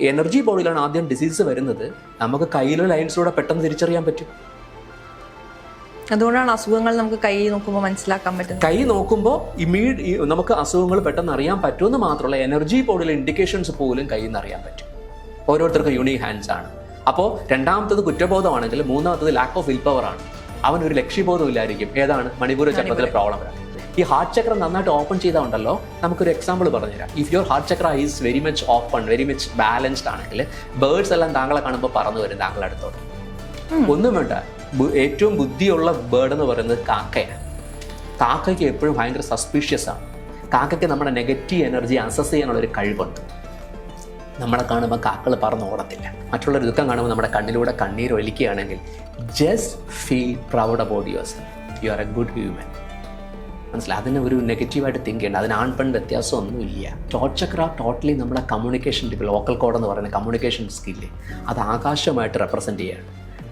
Energy ബോഡിയിലാണ് ആദ്യം disease വരുന്നത്. നമുക്ക് കയ്യിലുള്ള ലൈൻസിലൂടെ പെട്ടെന്ന് തിരിച്ചറിയാൻ പറ്റും. അതുകൊണ്ടാണ് അസുഖങ്ങൾ നമുക്ക് കൈ നോക്കുമ്പോൾ മനസ്സിലാക്കാൻ പറ്റുന്നത്. കൈ നോക്കുമ്പോൾ ഇമീഡിയ നമുക്ക് അസുഖങ്ങൾ പെട്ടെന്ന് അറിയാൻ പറ്റുമെന്ന് മാത്രമല്ല എനർജി ബോഡിയിലെ ഇൻഡിക്കേഷൻസ് പോലും കയ്യിൽ നിന്ന് അറിയാൻ പറ്റും. ഓരോരുത്തർക്കും യുണീക് ഹാൻഡ്സ് ആണ്. അപ്പോൾ രണ്ടാമത്തത് കുറ്റബോധമാണെങ്കിൽ മൂന്നാമത്തത് ലാക്ക് ഓഫ് വിൽ പവർ ആണ്. അവനൊരു ഒരു ലക്ഷ്യബോധം ഇല്ലായിരിക്കും. ഏതാണ്? മണിപൂർ ചക്രത്തിലെ പ്രോബ്ലം ഈ ഹാർട്ട് ചക്ര നന്നായിട്ട് ഓപ്പൺ ചെയ്താൽ ഉണ്ടല്ലോ നമുക്കൊരു എക്സാമ്പിൾ പറഞ്ഞുതരാം. If your heart chakra is very much open very much balanced ആണെങ്കിൽ ബേർഡ്സ് എല്ലാം താങ്കളെ കാണുമ്പോൾ പറന്നു വരും താങ്കളുടെ അടുത്തോട്ട്. ഒന്നും വേണ്ട. ഏറ്റവും ബുദ്ധിയുള്ള ബേർഡ് എന്ന് പറയുന്നത് കാക്കയാണ്. കാക്കയ്ക്ക് എപ്പോഴും ഭയങ്കര സസ്പീഷ്യസ് ആണ്. കാക്കയ്ക്ക് നമ്മുടെ നെഗറ്റീവ് എനർജി അസസ് ചെയ്യാനുള്ള ഒരു കഴിവുണ്ട്. നമ്മളെ കാണുമ്പോൾ കാക്കൾ പറന്ന് ഓടത്തില്ല. മറ്റുള്ളൊരു ദുഃഖം കാണുമ്പോൾ നമ്മുടെ കണ്ണിലൂടെ കണ്ണീർ ഒലിക്കുകയാണെങ്കിൽ just feel proud about yourself you are a good human മനസ്സിലായി? അതിന് ഒരു നെഗറ്റീവായിട്ട് തിങ്ക് ചെയ്യേണ്ട. അതിന് ആൺ പെൺ വ്യത്യാസമൊന്നുമില്ല ടോച്ചക്ര ടോട്ടലി നമ്മുടെ കമ്മ്യൂണിക്കേഷൻ ലോക്കൽ കോഡ് എന്ന് പറയുന്ന കമ്മ്യൂണിക്കേഷൻ സ്കില്ല് അത് ആകാശമായിട്ട് റെപ്രസെന്റ് ചെയ്യാണ്.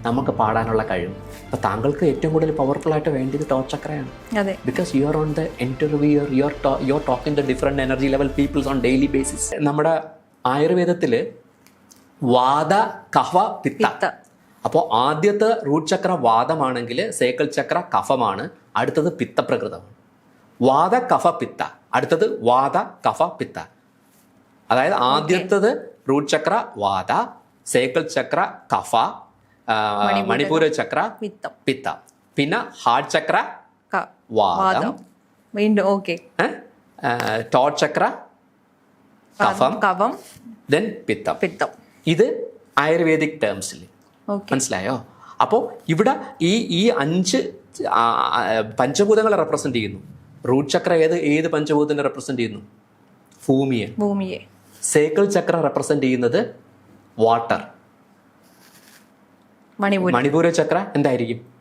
നമുക്ക് പാടാനുള്ള കഴിവ്. അപ്പോൾ താങ്കൾക്ക് ഏറ്റവും കൂടുതൽ പവർഫുൾ ആയിട്ട് വേണ്ടത് ടോർച്ചക്രയാണ് അതെ. Because you are on the interviewer your are you are talking the different energy level peoples on daily basis നമ്മുടെ ആയുർവേദത്തിൽ വാദ കഫ പിത്ത. പിത്ത. അപ്പോൾ ആദ്യത്തെ റൂട്ട് ചക്ര വാദമാണെങ്കിൽ സേക്കൽ ചക്ര കഫമാണ് അടുത്തത് പിത്തപ്രകൃതമാണ് വാദ കഫ പിത്ത അടുത്തത് വാദ കഫ പിത്ത അതായത് ആദ്യത്തത് റൂട്ട് ചക്ര വാദ സേക്കൽ ചക്ര കഫ മണിപൂര ചക്ര പിത്ത. പിന്നെ ഹാർട്ട് ചക്ര വാദം. വീണ്ടും ഓക്കെ ടോട്ട് ചക്ര കഫം കഫം ദെൻ പിത്തം. പിത്തം. ഇത് ആയുർവേദിക് ടേംസിൽ മനസ്സിലായോ? അപ്പോൾ ഇവിടെ ഈ ഈ അഞ്ച് പഞ്ചഭൂതങ്ങളെ റെപ്രസെന്റ് ചെയ്യുന്നു. റൂട്ട് ചക്ര ഏത് ഏത് പഞ്ചഭൂതത്തിനെ റെപ്രസെന്റ് ചെയ്യുന്നു? ഭൂമിയെ. ഭൂമിയെ. സേക്കിൾ ചക്ര റെപ്രസെന്റ് ചെയ്യുന്നത് വാട്ടർ മണിപൂരി. ചക്ര എന്തായിരിക്കും?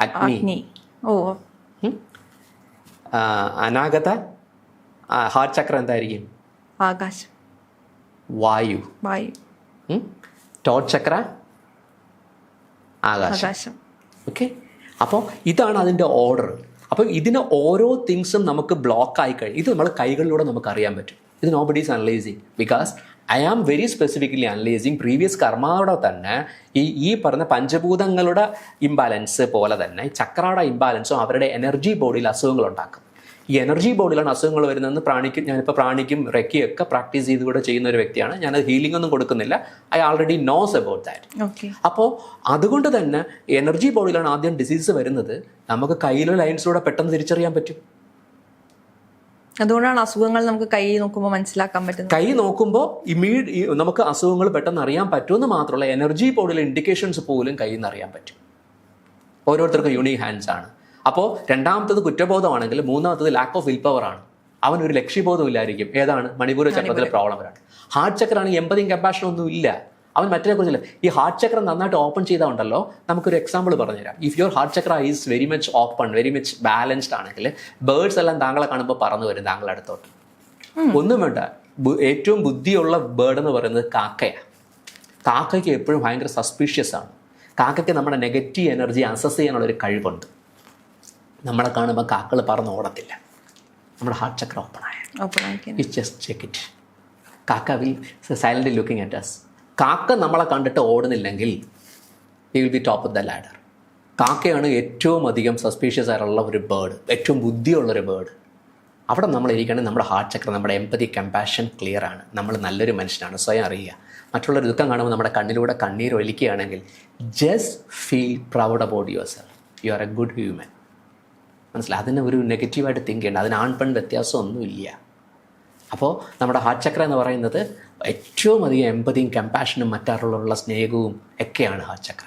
അഗ്നി. ഓ. അനാഗത ഹാർട്ട് ചക്ര എന്തായിരിക്കും? ആകാശം. വായു. വായു? ടോട്ട് ചക്ര ആകാശം. ഓക്കെ. അപ്പോൾ ഇതാണ് അതിന്റെ ഓർഡർ അപ്പോൾ ഇതിന് ഓരോ തിങ്സും നമുക്ക് ബ്ലോക്ക് ആയി കഴിഞ്ഞു ഇത് നമ്മൾ കൈകളിലൂടെ നമുക്ക് അറിയാൻ പറ്റും. ഇത് nobody is analysing because I am very specifically analysing previous കർമാവിടെ തന്നെ ഈ ഈ പറഞ്ഞ പഞ്ചഭൂതങ്ങളുടെ ഇംബാലൻസ് പോലെ തന്നെ ചക്രയുടെ ഇംബാലൻസും അവരുടെ എനർജി ബോഡിയിൽ അസുഖങ്ങൾ ഉണ്ടാക്കും. ഈ എനർജി ബോഡിയിലാണ് അസുഖങ്ങൾ വരുന്നതെന്ന് പ്രാണിക്കും ഞാനിപ്പോൾ പ്രാണിക്കും റെക്കിയൊക്കെ പ്രാക്ടീസ് ചെയ്ത് കൂടെ ചെയ്യുന്ന ഒരു വ്യക്തിയാണ്. ഞാനത് ഹീലിംഗ് ഒന്നും കൊടുക്കുന്നില്ല. I already knows about that അപ്പോൾ അതുകൊണ്ട് തന്നെ എനർജി ബോഡിയിലാണ് ആദ്യം ഡിസീസ് വരുന്നത്. നമുക്ക് കയ്യിലെ ലൈൻസിലൂടെ പെട്ടെന്ന് തിരിച്ചറിയാൻ പറ്റും. അതുകൊണ്ടാണ് അസുഖങ്ങൾ നമുക്ക് കൈ നോക്കുമ്പോൾ മനസ്സിലാക്കാൻ പറ്റുന്നത്. കൈ നോക്കുമ്പോൾ ഇമീഡിയ നമുക്ക് അസുഖങ്ങൾ പെട്ടെന്ന് അറിയാൻ പറ്റുമെന്ന് മാത്രമല്ല എനർജി ബോഡിയിലെ ഇൻഡിക്കേഷൻസ് പോലും കയ്യിൽ നിന്ന് അറിയാൻ പറ്റും. ഓരോരുത്തർക്കും യുണീക് ഹാൻഡ്സ് ആണ്. അപ്പോൾ രണ്ടാമത്തത് കുറ്റബോധമാണെങ്കിൽ മൂന്നാമത്തത് ലാക്ക് ഓഫ് വിൽ പവർ ആണ്. അവൻ ഒരു ലക്ഷ്യബോധം ഇല്ലായിരിക്കും ഏതാണ് മണിപൂര ചക്രത്തിലെ പ്രോബ്ലം വരാൻ. ഹാർട്ട് ചക്രാണ് എമ്പതിയും കമ്പാഷൻ ഒന്നും ഇല്ല. അവൻ മറ്റേ കുറിച്ചില്ല ഈ ഹാർട്ട് ചക്രം നന്നായിട്ട് ഓപ്പൺ ചെയ്താൽ ഉണ്ടല്ലോ? നമുക്കൊരു എക്സാമ്പിൾ പറഞ്ഞുതരാം. If your heart chakra is very much open very much balanced ആണെങ്കിൽ ബേർഡ്സ് എല്ലാം താങ്കളെ കാണുമ്പോൾ പറന്നു വരും താങ്കളുടെ അടുത്തോട്ട്. ഒന്നും വേണ്ട. ഏറ്റവും ബുദ്ധിയുള്ള ബേർഡ് എന്ന് പറയുന്നത് കാക്കയാണ് കാക്കയ്ക്ക് എപ്പോഴും ഭയങ്കര സസ്പീഷ്യസ് ആണ്. കാക്കയ്ക്ക് നമ്മുടെ നെഗറ്റീവ് എനർജി അസസ് ചെയ്യാനുള്ള ഒരു കഴിവുണ്ട്. നമ്മളെ കാണുമ്പോൾ കാക്കൾ പറന്ന് ഓടത്തില്ല. നമ്മുടെ ഹാർട്ട് ചക്ര ഓപ്പൺ ആയ ഓപ്പൺ ആക്കി വി ജസ്റ്റ് ചെക്ക് ഇറ്റ് കാക്ക will silent looking at us കാക്ക നമ്മളെ കണ്ടിട്ട് ഓടുന്നില്ലെങ്കിൽ ഈ will be top of the ladder കാക്കയാണ് ഏറ്റവും അധികം സസ്പീഷ്യസ് ആയിട്ടുള്ള ഒരു ബേർഡ് ഏറ്റവും ബുദ്ധിയുള്ള ഒരു ബേർഡ് അവിടെ നമ്മൾ ഇരിക്കുകയാണെങ്കിൽ നമ്മുടെ ഹാർട്ട് ചക്ര നമ്മുടെ എമ്പതി കമ്പാഷൻ ക്ലിയർ ആണ്. നമ്മൾ നല്ലൊരു മനുഷ്യനാണ് സ്വയം അറിയുക. മറ്റുള്ളൊരു ദുഃഖം കാണുമ്പോൾ നമ്മുടെ കണ്ണിലൂടെ കണ്ണീർ ഒലിക്കുകയാണെങ്കിൽ just feel proud about yourself you are a good human മനസ്സിലായി? അതിന് ഒരു നെഗറ്റീവായിട്ട് തിങ്ക് ചെയ്യേണ്ട. അതിന് ആൺ പെൺ വ്യത്യാസമൊന്നുമില്ല അപ്പോൾ നമ്മുടെ ഹാർട്ട് ചക്ര എന്ന് പറയുന്നത് ഏറ്റവും അധികം എമ്പതിയും കമ്പാഷനും മറ്റാറുള്ള സ്നേഹവും ഒക്കെയാണ് ഹാർട്ട് ചക്ര.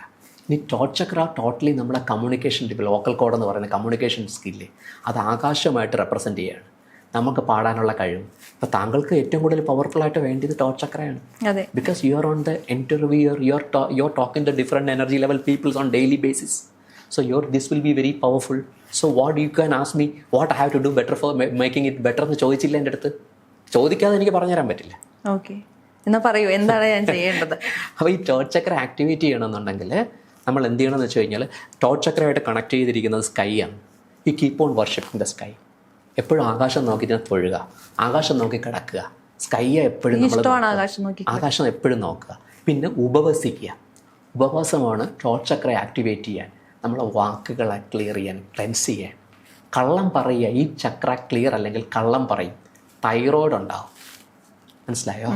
ഇനി ടോട്ട് ചക്ര ടോട്ടലി നമ്മുടെ കമ്മ്യൂണിക്കേഷൻ ലോക്കൽ കോഡ് എന്ന് പറയുന്ന കമ്മ്യൂണിക്കേഷൻ സ്കില്ല് അത് ആകാശമായിട്ട് റെപ്രസെന്റ് ചെയ്യുകയാണ് നമുക്ക് പാടാനുള്ള കഴിവ്. അപ്പോൾ താങ്കൾക്ക് ഏറ്റവും കൂടുതൽ പവർഫുൾ ആയിട്ട് വേണ്ടത് ടോട്ട് ചക്രയാണ്. അതെ. You are on the interview your your to your talking the different energy level peoples on daily basis. So your this will be very powerful. So what you can ask me what i have to do better for ma- making it better എന്ന് ചോദിച്ചില്ല എന്റെ അടുത്ത്. ചോദിക്കാതെ എനിക്ക് പറഞ്ഞുതരാൻ പറ്റില്ല. Okay എന്നാ പറയൂ എന്താണ് ഞാൻ ചെയ്യേണ്ടത്? അപ്പോൾ ഈ ടോട്ട് ചക്ര ആക്ടിവേറ്റ് ചെയ്യണമെന്നുണ്ടെങ്കിൽ നമ്മൾ എന്ത് ചെയ്യണമെന്ന് വെച്ച് കഴിഞ്ഞാൽ ടോട്ട് ചക്രമായിട്ട് കണക്ട് ചെയ്തിരിക്കുന്നത് സ്കൈ ആണ്. ഈ keep on worshipping the sky എപ്പോഴും ആകാശം നോക്കി തൊഴുക. ആകാശം നോക്കി കിടക്കുക. സ്കൈയെ എപ്പോഴും നമ്മൾ ആകാശം എപ്പോഴും നോക്കുക. പിന്നെ ഉപവസിക്കുക. ഉപവാസമാണ് ടോട്ട് ചക്ര ആക്ടിവേറ്റ് ചെയ്യാൻ. നമ്മളെ വാക്കുകളെ ക്ലിയർ ചെയ്യാൻ ക്ലെൻസ് ചെയ്യാൻ. കള്ളം പറയുക ഈ ചക്ര ക്ലിയർ അല്ലെങ്കിൽ കള്ളം പറയും. തൈറോയ്ഡ് ഉണ്ടാവും. മനസ്സിലായോ?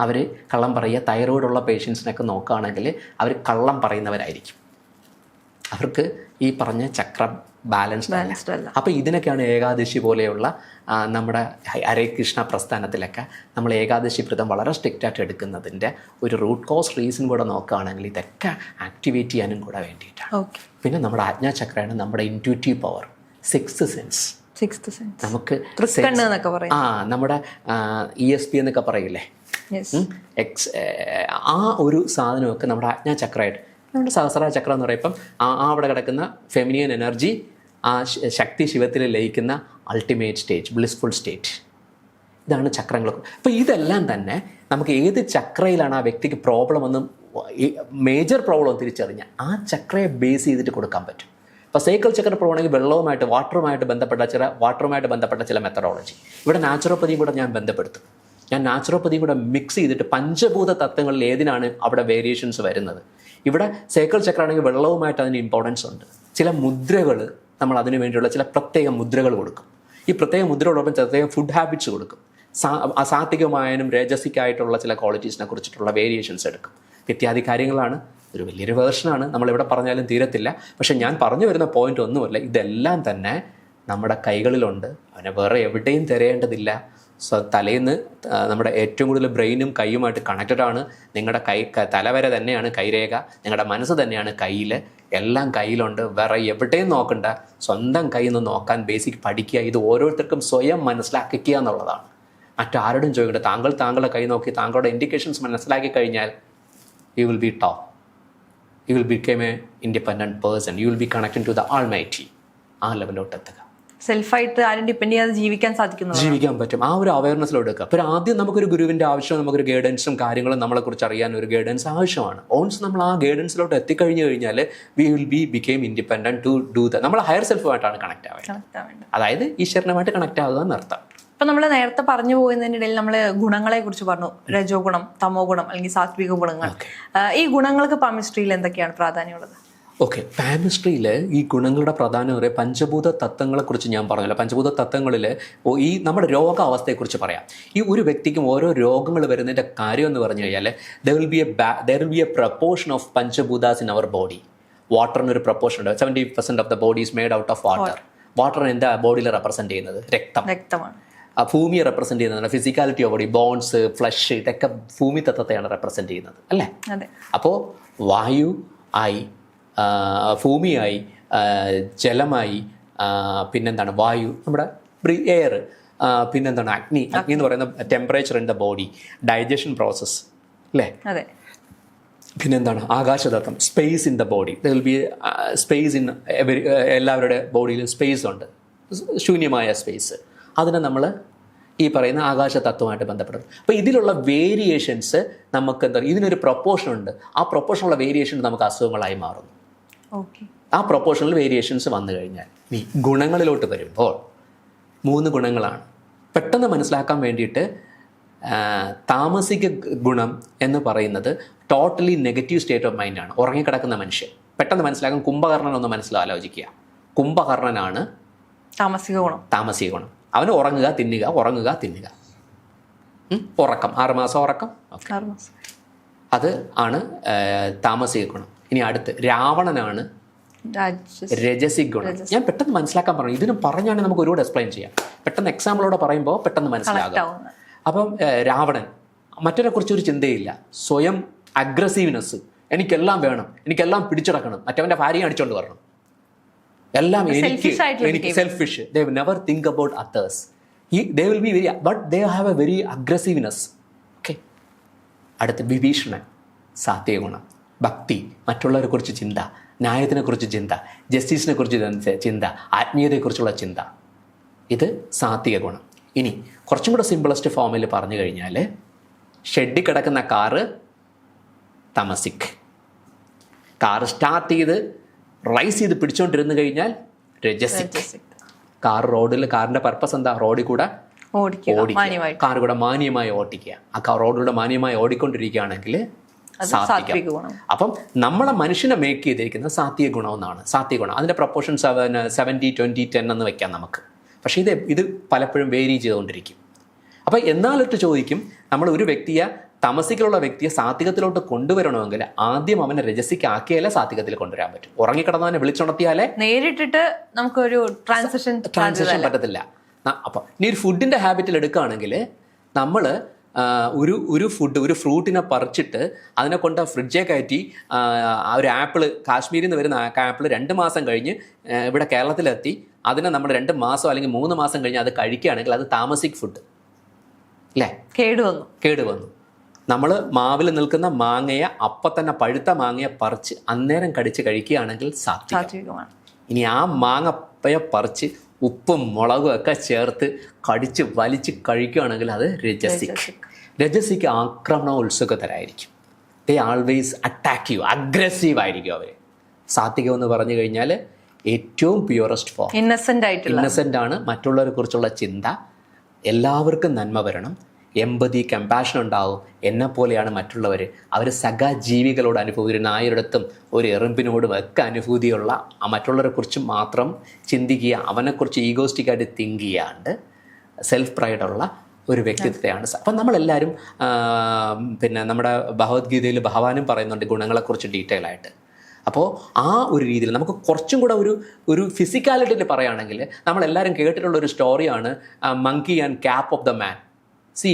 അവർ കള്ളം പറയുക തൈറോയ്ഡ് ഉള്ള പേഷ്യൻസിനൊക്കെ നോക്കുകയാണെങ്കിൽ അവർ കള്ളം പറയുന്നവരായിരിക്കും. അവർക്ക് ഈ പറഞ്ഞ ചക്രം ബാലൻസ്ഡ് അല്ല. അപ്പോൾ ഇതിനൊക്കെയാണ് ഏകാദശി പോലെയുള്ള നമ്മുടെ ഹരേ കൃഷ്ണ പ്രസ്ഥാനത്തിലൊക്കെ നമ്മൾ ഏകാദശി വ്രതം വളരെ സ്ട്രിക്റ്റായിട്ട് എടുക്കുന്നതിന്റെ ഒരു റൂട്ട് കോസ് റീസൺ കൂടെ നോക്കുകയാണെങ്കിൽ ഇതൊക്കെ ആക്ടിവേറ്റ് ചെയ്യാനും കൂടെ വേണ്ടിയിട്ടാണ്. ഓക്കെ പിന്നെ നമ്മുടെ ആജ്ഞാചക്രയാണ് നമ്മുടെ ഇന്റ്യൂറ്റീവ് പവർ സിക്സ് സെൻസ് നമുക്ക് ആ നമ്മുടെ ഇ എസ് പി എന്നൊക്കെ പറയില്ലേ? എക്സ് ആ ഒരു സാധനമൊക്കെ നമ്മുടെ ആജ്ഞാചക്രമായിട്ട് നമ്മുടെ സഹസ്ര ചക്രം എന്ന് പറയുമ്പം ആ അവിടെ കിടക്കുന്ന ഫെമിനിയൻ എനർജി ആ ശക്തി ശിവത്തിൽ ലയിക്കുന്ന അൾട്ടിമേറ്റ് സ്റ്റേജ് ബ്ലിസ്ഫുൾ സ്റ്റേറ്റ് ഇതാണ് ചക്രങ്ങളൊക്കെ. അപ്പോൾ ഇതെല്ലാം തന്നെ നമുക്ക് ഏത് ചക്രയിലാണ് ആ വ്യക്തിക്ക് പ്രോബ്ലം എന്നും മേജർ പ്രോബ്ലം തിരിച്ചറിഞ്ഞാൽ ആ ചക്രയെ ബേസ് ചെയ്തിട്ട് കൊടുക്കാൻ പറ്റും. ഇപ്പോൾ സൈക്കിൾ ചക്ര പ്രോണെങ്കിൽ വെള്ളവുമായിട്ട് വാട്ടറുമായിട്ട് ബന്ധപ്പെട്ട ചില വാട്ടറുമായിട്ട് ബന്ധപ്പെട്ട ചില മെത്തഡോളജി ഇവിടെ നാച്ചുറോപ്പതിയും കൂടെ ഞാൻ ബന്ധപ്പെടുത്തും. ഞാൻ നാച്ചുറോപ്പതിയും കൂടെ മിക്സ് ചെയ്തിട്ട് പഞ്ചഭൂത തത്വങ്ങളിൽ ഏതിനാണ് അവിടെ വേരിയേഷൻസ് വരുന്നത്? ഇവിടെ സൈക്കിൾ ചക്ര ആണെങ്കിൽ വെള്ളവുമായിട്ട് അതിന് ഇമ്പോർട്ടൻസ് ഉണ്ട്. ചില മുദ്രകൾ നമ്മൾ അതിനു വേണ്ടിയുള്ള ചില പ്രത്യേക മുദ്രകൾ കൊടുക്കും. ഈ പ്രത്യേക മുദ്രയോടൊപ്പം പ്രത്യേകം ഫുഡ് ഹാബിറ്റ്സ് കൊടുക്കും. സാ അസാത്വികമായതിനും രജസിക്കായിട്ടുള്ള ചില ക്വാളിറ്റീസിനെ കുറിച്ചിട്ടുള്ള വേരിയേഷൻസ് എടുക്കും. ഇത്യാദി കാര്യങ്ങളാണ്. ഒരു വലിയൊരു വേർഷനാണ് നമ്മളിവിടെ പറഞ്ഞാലും തീരത്തില്ല. പക്ഷെ ഞാൻ പറഞ്ഞു വരുന്ന പോയിന്റ് ഒന്നുമല്ല. ഇതെല്ലാം തന്നെ നമ്മുടെ കൈകളിലുണ്ട്. അവനെ വേറെ എവിടെയും തിരയേണ്ടതില്ല. തലേന്ന് നമ്മുടെ ഏറ്റവും കൂടുതൽ ബ്രെയിനും കൈയുമായിട്ട് കണക്റ്റഡ് ആണ്. നിങ്ങളുടെ കൈ ക- തല വരെ തന്നെയാണ് കൈരേഖ. നിങ്ങളുടെ മനസ്സ് തന്നെയാണ് കയ്യിൽ എല്ലാം കയ്യിലുണ്ട് വേറെ എവിടെയും നോക്കണ്ട. സ്വന്തം കയ്യിൽ നിന്ന് നോക്കാൻ ബേസിക് പഠിക്കുക. ഇത് ഓരോരുത്തർക്കും സ്വയം മനസ്സിലാക്കിക്കുക എന്നുള്ളതാണ്. മറ്റാരോടും ചോദിക്കട്ടെ താങ്കൾ താങ്കളുടെ കൈ നോക്കി താങ്കളുടെ ഇൻഡിക്കേഷൻസ് മനസ്സിലാക്കി കഴിഞ്ഞാൽ you will be top you will become a independent person you will be connected to the almighty ആ ലെവലിലോട്ട് എത്തുക സെൽഫായിട്ട് ആരും ഡിപ്പെൻഡ് ചെയ്യാതെ ജീവിക്കാൻ സാധിക്കുന്നു ജീവിക്കാൻ പറ്റും. ആ ഒരു അവയർനെസ്സിലോട്ട് എടുക്കുക. അപ്പോൾ ആദ്യം നമുക്കൊരു ഗുരുവിന്റെ ആവശ്യം നമുക്കൊരു ഗൈഡൻസും കാര്യങ്ങളും നമ്മളെക്കുറിച്ച് അറിയാൻ ഒരു ഗൈഡൻസ് ആവശ്യമാണ്. ഓൺസ് നമ്മൾ ആ ഗൈഡൻസിലോട്ട് എത്തിക്കഴിഞ്ഞു കഴിഞ്ഞാൽ we will be became independent to do the നമ്മൾ ഹയർ സെൽഫുമായിട്ടാണ് കണക്ട് ആവുക കണക്ട് ആവേണ്ട അതായത് ഈശ്വരനുമായിട്ട് കണക്ട് ആവുക എന്നർത്ഥം ഇപ്പൊ നമ്മൾ നേരത്തെ പറഞ്ഞു പോകുന്നതിനിടയിൽ ഇടയിൽ നമ്മൾ ഗുണങ്ങളെ കുറിച്ച് പറഞ്ഞു. രജോ ഗുണം തമോ ഗുണം അല്ലെങ്കിൽ സാത്വിക ഗുണങ്ങൾ. ഈ ഗുണങ്ങൾക്ക് പാമിസ്ട്രിയിൽ എന്തൊക്കെയാണ് പ്രാധാന്യമുള്ളത് ഓക്കെ പാമിസ്ട്രിയിൽ ഈ ഗുണങ്ങളുടെ പ്രധാനം പറയുക പഞ്ചഭൂത തത്വങ്ങളെക്കുറിച്ച് ഞാൻ പറഞ്ഞല്ലോ. പഞ്ചഭൂത തത്വങ്ങളിൽ ഈ നമ്മുടെ രോഗാവസ്ഥയെക്കുറിച്ച് പറയാം. ഈ ഒരു വ്യക്തിക്കും ഓരോ രോഗങ്ങൾ വരുന്നതിന്റെ കാര്യം എന്ന് പറഞ്ഞു കഴിഞ്ഞാൽ there will be a there will be a proportion of panchabhutas in our body വാട്ടറിന് ഒരു പ്രപ്പോർഷൻ ഉണ്ട്. Seventy percent of the body is made out of water water എന്താ ബോഡിയിൽ റെപ്രസെന്റ് ചെയ്യുന്നത്? രക്തം. രക്തമാണ്. ആ ഭൂമിയെ റെപ്രസെന്റ് ചെയ്യുന്നതാണ് physicality of body bones flesh ഇതൊക്കെ ഭൂമി തത്വത്തെയാണ് റെപ്രസെന്റ് ചെയ്യുന്നത്. അല്ലേ? അപ്പോൾ വായു ആ, ഭൂമിയായി ജലമായി പിന്നെന്താണ് വായു നമ്മുടെ എയർ പിന്നെന്താണ് അഗ്നി. അഗ്നി. എന്ന് പറയുന്ന temperature in the body digestion process അല്ലേ അതെ. പിന്നെന്താണ് ആകാശതത്വം space in the body there'll be space in എല്ലാവരുടെ ബോഡിയിൽ സ്പേസ് ഉണ്ട്. ശൂന്യമായ സ്പേസ് അതിനെ നമ്മൾ ഈ പറയുന്ന ആകാശ തത്വമായിട്ട് ബന്ധപ്പെടും അപ്പോൾ ഇതിലുള്ള വേരിയേഷൻസ് നമുക്ക് എന്താ ഇതിനൊരു പ്രൊപ്പോർഷൻ ഉണ്ട്. ആ പ്രൊപ്പോർഷനുള്ള വേരിയേഷൻ നമുക്ക് അസുഖങ്ങളായി മാറുന്നു. ആ പ്രൊപ്പോർഷണൽ വേരിയേഷൻസ് വന്നു കഴിഞ്ഞാൽ നീ ഗുണങ്ങളിലോട്ട് വരുമ്പോൾ മൂന്ന് ഗുണങ്ങളാണ്. പെട്ടെന്ന് മനസ്സിലാക്കാൻ വേണ്ടിയിട്ട് താമസിക ഗുണം എന്ന് പറയുന്നത് ടോട്ടലി നെഗറ്റീവ് സ്റ്റേറ്റ് ഓഫ് മൈൻഡാണ് ഉറങ്ങിക്കിടക്കുന്ന മനുഷ്യൻ. പെട്ടെന്ന് മനസ്സിലാക്കാൻ കുംഭകർണൻ ഒന്ന് മനസ്സിലാലോചിക്കുക. കുംഭകർണനാണ് താമസിക ഗുണം. താമസിക ഗുണം. അവന് ഉറങ്ങുക തിന്നുക ഉറങ്ങുക തിന്നുക. ഉറക്കം. ആറുമാസം ഉറക്കം? അത് ആണ് താമസിക ഗുണം. ഇനി അടുത്ത് രാവണനാണ് രാജ രജസിക് ഗുണം ഞാൻ പെട്ടെന്ന് മനസ്സിലാക്കാൻ പറഞ്ഞു. ഇതിന് പറഞ്ഞാണെങ്കിൽ നമുക്ക് ഒരുപാട് എക്സ്പ്ലെയിൻ ചെയ്യാം. പെട്ടെന്ന് എക്സാമ്പിളോടെ പറയുമ്പോൾ പെട്ടെന്ന് മനസ്സിലാകും. അപ്പം രാവണൻ മറ്റൊരെ കുറിച്ച് ഒരു ചിന്തയില്ല. സ്വയം അഗ്രസീവ്നെസ് എനിക്കെല്ലാം വേണം. എനിക്കെല്ലാം പിടിച്ചടക്കണം. മറ്റവന്റെ ഭാര്യയെ അടിച്ചോണ്ട് വരണം. എല്ലാം എനിക്ക് എനിക്ക് selfish they never think about others ഈ they will be very but they have a very aggressiveness okay അടുത്ത് വിഭീഷണൻ സാത്യഗുണം ഗുണം ഭക്തി മറ്റുള്ളവരെ കുറിച്ച് ചിന്ത ന്യായത്തിനെ കുറിച്ച് ചിന്ത ജസ്റ്റിസിനെ കുറിച്ച് ചിന്ത ആത്മീയതയെക്കുറിച്ചുള്ള ചിന്ത. ഇത് സാത്വിക ഗുണം. ഇനി കുറച്ചും കൂടെ സിമ്പിളസ്റ്റ് ഫോമിൽ പറഞ്ഞു കഴിഞ്ഞാൽ ഷെഡിൽ കിടക്കുന്ന കാറ് തമസിക്. കാർ സ്റ്റാർട്ട് ചെയ്ത് റൈസ് ചെയ്ത് പിടിച്ചോണ്ടിരുന്നു കഴിഞ്ഞാൽ രജസിക്. കാർ റോഡിൽ കാറിന്റെ പർപ്പസ് എന്താ? റോഡിൽ കൂടെ ഓടിക്കുക കാർ കൂടെ മാന്യമായി ഓടിക്കുക. ആ കാർ റോഡിലൂടെ മാന്യമായി ഓടിക്കൊണ്ടിരിക്കുകയാണെങ്കിൽ സാത്വികം. ഗുണം അപ്പം നമ്മളെ മനുഷ്യനെ മേക്ക് ചെയ്തിരിക്കുന്ന സാത്വിക ഗുണം എന്നാണ് സാത്വിക ഗുണം. അതിന്റെ proportion seven seventy twenty ten എന്ന് വെക്കാം നമുക്ക്. പക്ഷേ ഇത് ഇത് പലപ്പോഴും വേരി ചെയ്തുകൊണ്ടിരിക്കും. അപ്പം എന്നാലിട്ട് ചോദിക്കും നമ്മൾ ഒരു വ്യക്തിയെ തമസിക്കലുള്ള വ്യക്തിയെ സാത്വികത്തിലോട്ട് കൊണ്ടുവരണമെങ്കിൽ ആദ്യം അവനെ രജസിക്കാക്കിയാലേ സാത്വികത്തിൽ കൊണ്ടുവരാൻ പറ്റും. ഉറങ്ങിക്കിടന്നവനെ വിളിച്ചുണർത്തിയാലേ നേരിട്ടിട്ട് നമുക്കൊരു ട്രാൻസിഷൻ ട്രാൻസിഷൻ പറ്റത്തില്ല. അപ്പം ഇനി ഒരു ഫുഡിന്റെ ഹാബിറ്റിൽ എടുക്കുകയാണെങ്കിൽ നമ്മൾ ഒരു ഒരു ഫുഡ് ഒരു ഫ്രൂട്ടിനെ പറിച്ചിട്ട് അതിനെ കൊണ്ട് ഫ്രിഡ്ജെ കയറ്റി ആ, ഒരു ആപ്പിൾ കാശ്മീരിൽ നിന്ന് വരുന്ന ആപ്പിൾ രണ്ട് മാസം കഴിഞ്ഞ് ഇവിടെ കേരളത്തിലെത്തി. അതിനെ നമ്മൾ രണ്ട് മാസം അല്ലെങ്കിൽ മൂന്ന് മാസം കഴിഞ്ഞ് അത് കഴിക്കുകയാണെങ്കിൽ അത് താമസിക് ഫുഡ് അല്ലേ കേട് വന്നു. കേട് വന്നു. നമ്മൾ മാവിൽ നിൽക്കുന്ന മാങ്ങയെ അപ്പം തന്നെ പഴുത്ത മാങ്ങയെ പറിച്ച് അന്നേരം കടിച്ച് കഴിക്കുകയാണെങ്കിൽ സാത്വികം. സാത്വികമാണ്. ഇനി ആ മാങ്ങപ്പയെ പറിച്ച് ഉപ്പും മുളകും ഒക്കെ ചേർത്ത് കടിച്ച് വലിച്ച് കഴിക്കുകയാണെങ്കിൽ അത് രജസിക് രജസിക്ക്. ആക്രമണ ഉത്സുകതരായിരിക്കും. They always attack you aggressive ആയിരിക്കും അവർ സാത്വികം എന്ന് പറഞ്ഞു കഴിഞ്ഞാൽ ഏറ്റവും പ്യുവറസ്റ്റ് ഫോം ഇന്നസെന്റ് ആയിട്ട് ഇന്നസെന്റ് ആണ്. മറ്റുള്ളവരെ കുറിച്ചുള്ള ചിന്ത. എല്ലാവർക്കും നന്മ വരണം. എമ്പതി കമ്പാഷൻ ഉണ്ടാവും. എന്നെ പോലെയാണ് മറ്റുള്ളവർ അവർ സഖാജീവികളോട് അനുഭൂതി ഒരു നായരിടത്തും ഒരു എറുമ്പിനോടും ഒക്കെ അനുഭൂതിയുള്ള ആ മറ്റുള്ളവരെ കുറിച്ച് മാത്രം ചിന്തിക്കുക അവനെക്കുറിച്ച് ഈഗോസ്റ്റിക്കായിട്ട് തിങ്ക് ചെയ്യാണ്ട് സെൽഫ് പ്രൈഡുള്ള ഒരു വ്യക്തിത്വത്തെയാണ് അപ്പം നമ്മളെല്ലാവരും പിന്നെ നമ്മുടെ ഭഗവത്ഗീതയിൽ ഭഗവാനും പറയുന്നുണ്ട് ഗുണങ്ങളെക്കുറിച്ച് ഡീറ്റെയിൽ ആയിട്ട്. അപ്പോൾ ആ ഒരു രീതിയിൽ നമുക്ക് കുറച്ചും കൂടെ ഒരു ഒരു ഫിസിക്കാലിറ്റിയിൽ പറയുകയാണെങ്കിൽ നമ്മളെല്ലാവരും കേട്ടിട്ടുള്ള ഒരു സ്റ്റോറിയാണ് monkey and cap of the man see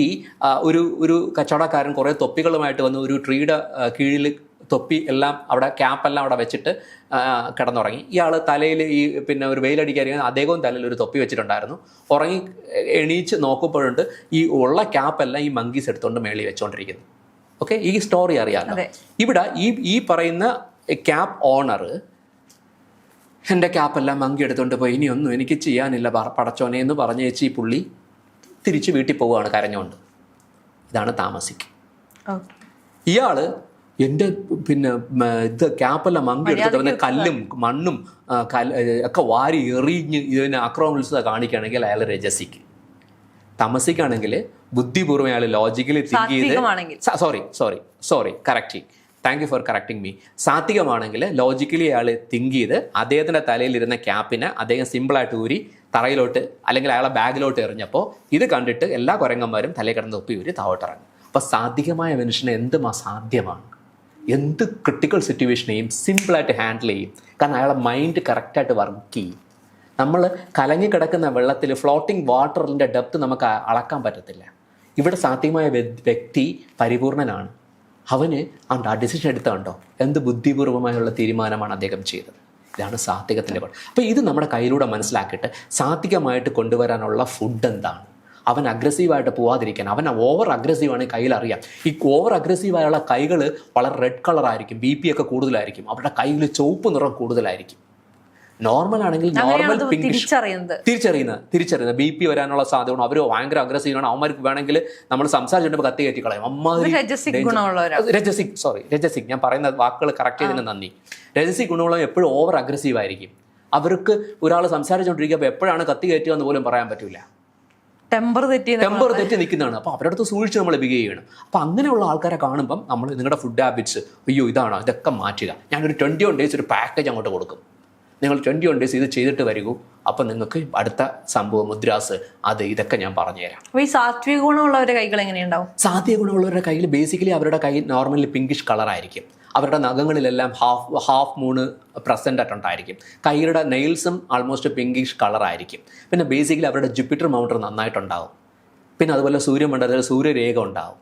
ഒരു ഒരു കച്ചവടക്കാരൻ കുറേ തൊപ്പികളുമായിട്ട് വന്ന് ഒരു ട്രീയുടെ കീഴിൽ തൊപ്പി എല്ലാം അവിടെ ക്യാപ്പെല്ലാം അവിടെ വെച്ചിട്ട് കിടന്നുറങ്ങി. ഇയാൾ തലയിൽ ഈ പിന്നെ ഒരു വെയിലടിക്കാതിരിക്കുന്ന അദ്ദേഹവും തലയിൽ ഒരു തൊപ്പി വെച്ചിട്ടുണ്ടായിരുന്നു. ഉറങ്ങി എണീച്ച് നോക്കുമ്പോഴുണ്ട് ഈ ഉള്ള ക്യാപ്പെല്ലാം ഈ മങ്കീസ് എടുത്തുകൊണ്ട് മേളി വെച്ചുകൊണ്ടിരിക്കുന്നു ഓക്കെ ഈ സ്റ്റോറി അറിയാമല്ലോ. ഇവിടെ ഈ ഈ പറയുന്ന ക്യാപ് ഓണർ എന്റെ ക്യാപ്പെല്ലാം മങ്കി എടുത്തുകൊണ്ട് പോയി. ഇനിയൊന്നും എനിക്ക് ചെയ്യാനില്ല. പടച്ചോനെ എന്ന് പറഞ്ഞേച്ച് ഈ പുള്ളി തിരിച്ച് വീട്ടിൽ പോവുകയാണ് കരഞ്ഞുകൊണ്ട്. ഇതാണ് താമസിക്ക്. ഇയാൾ എന്റെ പിന്നെ ഇത് ക്യാപ്പെല്ലാം മങ്ക എടുത്തിട്ട് വന്ന് കല്ലും മണ്ണും ഒക്കെ വാരി എറിഞ്ഞ് ഇതിനെ ആക്രമണോത്സവം കാണിക്കുകയാണെങ്കിൽ അയാൾ രജസിക്ക്. തമസിക്കാണെങ്കിൽ ബുദ്ധിപൂർവം അയാൾ ലോജിക്കലി തിങ്ക് ചെയ്ത് sorry sorry sorry correcting thank you for correcting me സാത്വികമാണെങ്കിൽ logically അയാൾ തിങ്ക് ചെയ്ത് അദ്ദേഹത്തിന്റെ തലയിലിരുന്ന ക്യാപ്പിനെ അദ്ദേഹം സിമ്പിളായിട്ട് ഊരി തറയിലോട്ട് അല്ലെങ്കിൽ അയാളെ ബാഗിലോട്ട് എറിഞ്ഞപ്പോൾ ഇത് കണ്ടിട്ട് എല്ലാ കുരങ്ങന്മാരും തലയിൽ കിടന്ന് ഒപ്പി ഊരി താവോട്ടിറങ്ങും അപ്പോൾ സാത്വികമായ മനുഷ്യന് എന്തും അസാധ്യമാണ്. എന്ത് ക്രിട്ടിക്കൽ സിറ്റുവേഷനെയും സിമ്പിളായിട്ട് ഹാൻഡിൽ ചെയ്യും. കാരണം അയാളെ മൈൻഡ് കറക്റ്റായിട്ട് വർക്ക് ചെയ്യും. നമ്മൾ കലങ്ങി കിടക്കുന്ന വെള്ളത്തിൽ ഫ്ലോട്ടിംഗ് വാട്ടറിന്റെ ഡെപ്ത് നമുക്ക് അളക്കാൻ പറ്റത്തില്ല. ഇവിടെ സാധ്യമായ വ്യ- വ്യക്തി പരിപൂർണനാണ്. അവന് ആ ഡിസിഷൻ എടുത്തതുണ്ടോ എന്ത് ബുദ്ധിപൂർവമായുള്ള തീരുമാനമാണ് അദ്ദേഹം ചെയ്തത്. ഇതാണ് സാത്വികത്തിന്റെ പണി അപ്പോൾ ഇത് നമ്മുടെ കയ്യിലൂടെ മനസ്സിലാക്കിയിട്ട് സാത്വികമായിട്ട് കൊണ്ടുവരാനുള്ള ഫുഡ് എന്താണ്? അവൻ അഗ്രസീവായിട്ട് പോവാതിരിക്കാൻ അവൻ ഓവർ അഗ്രസീവാണ് കയ്യിൽ അറിയാം. ഈ ഓവർ അഗ്രസീവായുള്ള കൈകൾ വളരെ റെഡ് കളറായിരിക്കും ബി പി ഒക്കെ കൂടുതലായിരിക്കും. അവരുടെ കയ്യിൽ ചുവപ്പ് നിറം കൂടുതലായിരിക്കും. നോർമൽ ആണെങ്കിൽ നോർമൽ തിരിച്ചറിയുന്നത്. തിരിച്ചറിയുന്നത് തിരിച്ചറിയുന്നത് ബി പി വരാനുള്ള സാധ്യത അവർ ഭയങ്കര അഗ്രസീവാണ് അവന്മാർക്ക് വേണമെങ്കിൽ നമ്മൾ സംസാരിച്ചിട്ട് കത്തി കയറ്റി കളയും. അമ്മാതിരി രജസിക് സോറി രജസിക് ഞാൻ പറയുന്ന വാക്കുകൾ കറക്റ്റ് ചെയ്തതിന് നന്ദി. രജസിക് ഗുണമുള്ള എപ്പോഴും ഓവർ അഗ്രസീവ് ആയിരിക്കും. അവർക്ക് ഒരാൾ സംസാരിച്ചുകൊണ്ടിരിക്കുമ്പോൾ എപ്പോഴാണ് കത്തി കയറ്റുക എന്ന് പോലും പറയാൻ പറ്റില്ല ടെമ്പർ തെറ്റി ടെമ്പർ തെറ്റി നിൽക്കുന്നതാണ്. അപ്പോൾ അവരുടെ അടുത്ത് സൂക്ഷിച്ച് നമ്മൾ ബിഹേവ് ചെയ്യണം. അപ്പോൾ അങ്ങനെയുള്ള ആൾക്കാരെ കാണുമ്പം നമ്മൾ നിങ്ങളുടെ ഫുഡ് ഹാബിറ്റ്സ് അയ്യോ ഇതാണോ? ഇതൊക്കെ മാറ്റുക. ഞാനൊരു ട്വന്റി വൺ ഡേയ്സ് ഒരു പാക്കേജ് അങ്ങോട്ട് കൊടുക്കും. നിങ്ങൾ ട്വന്റി വൺ ഡേയ്സ് ഇത് ചെയ്തിട്ട് വരികൂ അപ്പം നിങ്ങൾക്ക് അടുത്ത സംഭവം മുദ്രാസ് അത് ഇതൊക്കെ ഞാൻ പറഞ്ഞുതരാം. ഈ സാത്വിക ഗുണമുള്ളവരുടെ കൈകൾ എങ്ങനെയുണ്ടാവും? സാത്വിക ഗുണമുള്ളവരുടെ കയ്യിൽ ബേസിക്കലി അവരുടെ കൈ നോർമലി പിങ്കിഷ് കളറായിരിക്കും അവരുടെ നഖങ്ങളിലെല്ലാം ഹാഫ് ഹാഫ് മൂണ് പ്രസന്റ് ആയിട്ടുണ്ടായിരിക്കും കൈയുടെ നെയിൽസും ആൾമോസ്റ്റ് പിങ്കിഷ് കളറായിരിക്കും പിന്നെ ബേസിക്കലി അവരുടെ ജുപ്പിറ്റർ മൗണ്ടർ നന്നായിട്ടുണ്ടാവും. പിന്നെ അതുപോലെ സൂര്യമണ്ഡലത്തിൽ സൂര്യരേഖ ഉണ്ടാവും.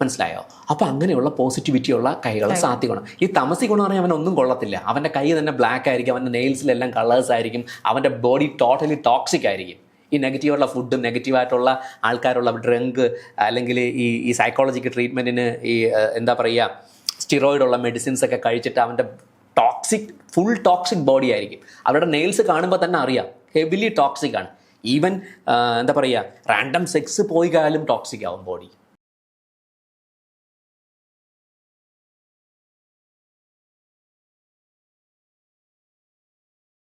മനസ്സിലായോ? അപ്പോൾ അങ്ങനെയുള്ള പോസിറ്റിവിറ്റി ഉള്ള കൈകൾ സാത്വിക ഗുണം ഈ തമസി ഗുണം പറഞ്ഞാൽ അവൻ ഒന്നും കൊള്ളത്തില്ല. അവന്റെ കൈ തന്നെ ബ്ലാക്ക് ആയിരിക്കും അവന്റെ നെയിൽസിലെല്ലാം കളേഴ്സ് ആയിരിക്കും അവന്റെ ബോഡി ടോട്ടലി ടോക്സിക് ആയിരിക്കും. ഈ നെഗറ്റീവുള്ള ഫുഡും നെഗറ്റീവായിട്ടുള്ള ആൾക്കാരുള്ള ഡ്രങ്ക് അല്ലെങ്കിൽ ഈ ഈ സൈക്കോളജിക്കൽ ട്രീറ്റ്മെന്റിന് ഈ എന്താ പറയുക സ്റ്റിറോയിഡുള്ള മെഡിസിൻസ് ഒക്കെ കഴിച്ചിട്ട് അവന്റെ ടോക്സിക് ഫുൾ ടോക്സിക് ബോഡി ആയിരിക്കും. അവരുടെ നെയിൽസ് കാണുമ്പോൾ തന്നെ അറിയാം ഹെവിലി ടോക്സിക് ആണ്. ഈവൻ എന്താ പറയുക റാൻഡം സെക്സ് പോയി കാലും ടോക്സിക് ആവും ബോഡി